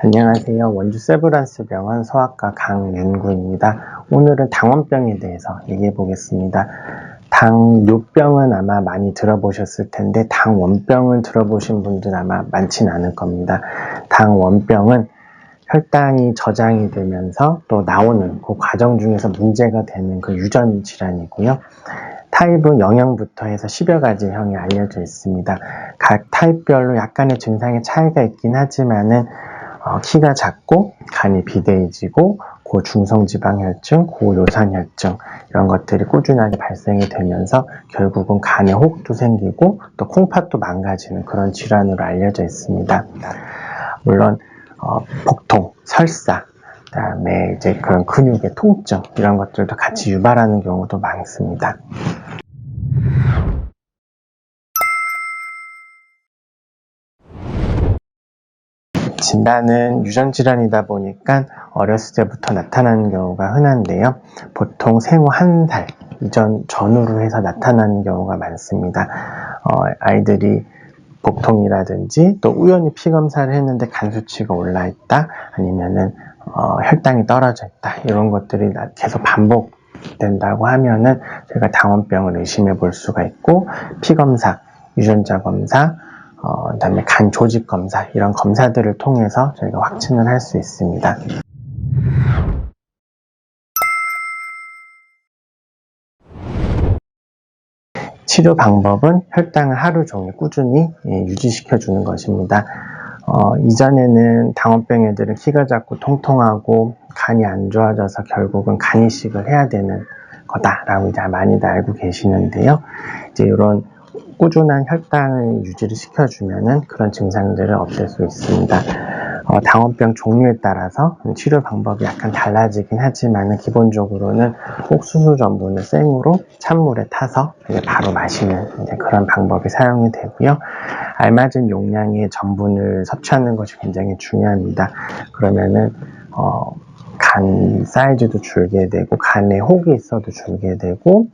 네, 안녕하세요. 원주 세브란스 병원 소아과 강연구입니다. 오늘은 당원병에 대해서 얘기해 보겠습니다. 당뇨병은 아마 많이 들어보셨을 텐데 당원병을 들어보신 분들은 아마 많지는 않을 겁니다. 당원병은 혈당이 저장이 되면서 또 나오는 그 과정 중에서 문제가 되는 그 유전 질환이고요. 타입은 영양부터 해서 10여 가지 형이 알려져 있습니다. 각 타입별로 약간의 증상의 차이가 있긴 하지만은 어, 키가 작고 간이 비대해지고 고중성지방혈증, 고요산혈증 이런 것들이 꾸준하게 발생이 되면서 결국은 간에 혹도 생기고 또 콩팥도 망가지는 그런 질환으로 알려져 있습니다. 물론 어, 복통, 설사, 그다음에 이제 그런 근육의 통증 이런 것들도 같이 유발하는 경우도 많습니다. 진단은 유전 질환이다 보니까 어렸을 때부터 나타나는 경우가 흔한데요. 보통 생후 한살 이전 전후로 해서 나타나는 경우가 많습니다. 어, 아이들이 복통이라든지 또 우연히 피 검사를 했는데 간 수치가 올라 있다 아니면은 어, 혈당이 떨어져 있다 이런 것들이 계속 반복 된다고 하면은 저희가 당원병을 의심해 볼 수가 있고 피 검사, 유전자 검사, 어, 그다음에 간 조직 검사 이런 검사들을 통해서 저희가 확진을 할 수 있습니다. 치료 방법은 혈당을 하루 종일 꾸준히 예, 유지시켜 주는 것입니다. 어, 이전에는 당원병 애들은 키가 작고 통통하고 간이 안 좋아져서 결국은 간 이식을 해야 되는 거다라고 이제 많이들 알고 계시는데요. 이제 이런 꾸준한 혈당을 유지를 시켜주면은 그런 증상들을 없앨 수 있습니다. 어, 당원병 종류에 따라서 치료 방법이 약간 달라지긴 하지만 기본적으로는 옥수수 전분을 생으로 찬물에 타서 바로 마시는 그런 방법이 사용이 되고요. 알맞은 용량의 전분을 섭취하는 것이 굉장히 중요합니다. 그러면은 어, 간 사이즈도 줄게 되고 간에 혹이 있어도 줄게 되고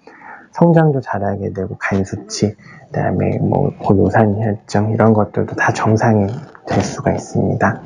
성장도 잘하게 되고 간 수치, 그다음에 뭐 고요산 혈증 이런 것들도 다 정상이 될 수가 있습니다.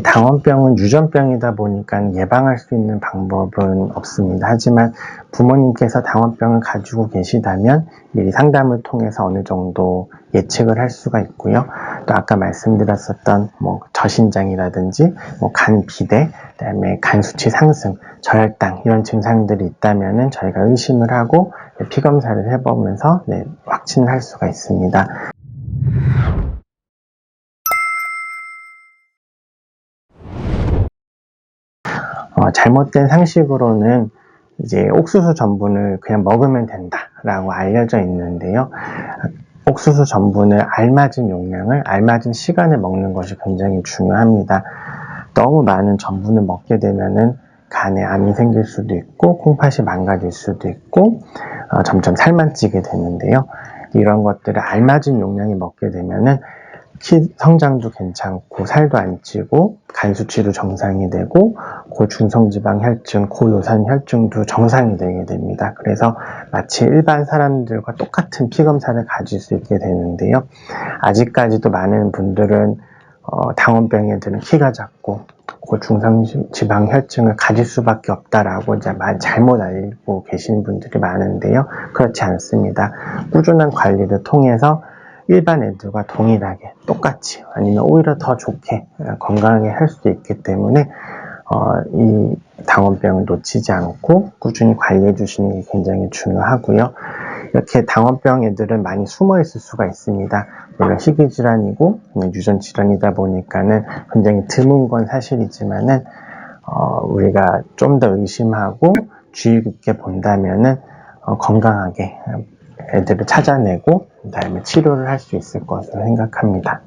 당원병은 유전병이다 보니까 예방할 수 있는 방법은 없습니다. 하지만 부모님께서 당원병을 가지고 계시다면 미리 상담을 통해서 어느 정도 예측을 할 수가 있고요. 또 아까 말씀드렸었던 뭐 저신장이라든지 뭐 간 비대, 그다음에 간 수치 상승, 저혈당 이런 증상들이 있다면은 저희가 의심을 하고 피 검사를 해보면서 네, 확진을 할 수가 있습니다. 어, 잘못된 상식으로는 이제 옥수수 전분을 그냥 먹으면 된다라고 알려져 있는데요. 옥수수 전분을 알맞은 용량을 알맞은 시간에 먹는 것이 굉장히 중요합니다. 너무 많은 전분을 먹게 되면은 간에 암이 생길 수도 있고 콩팥이 망가질 수도 있고 어, 점점 살만 찌게 되는데요. 이런 것들을 알맞은 용량이 먹게 되면은 키 성장도 괜찮고 살도 안 찌고 간 수치도 정상이 되고 고중성지방 혈증, 고요산 혈증도 정상이 되게 됩니다. 그래서 마치 일반 사람들과 똑같은 피 검사를 가질 수 있게 되는데요. 아직까지도 많은 분들은 어, 당원병 애들은 키가 작고 고중성지방 혈증을 가질 수밖에 없다라고 이제 잘못 알고 계신 분들이 많은데요. 그렇지 않습니다. 꾸준한 관리를 통해서 일반 애들과 동일하게 똑같이 아니면 오히려 더 좋게 건강하게 할 수 있기 때문에 어, 이 당원병을 놓치지 않고 꾸준히 관리해 주시는 게 굉장히 중요하고요. 이렇게 당원병 애들은 많이 숨어 있을 수가 있습니다. 물론 희귀 질환이고 유전 질환이다 보니까는 굉장히 드문 건 사실이지만은 어, 우리가 좀 더 의심하고 주의 깊게 본다면은 어, 건강하게 애들을 찾아내고 그다음에 치료를 할 수 있을 것으로 생각합니다.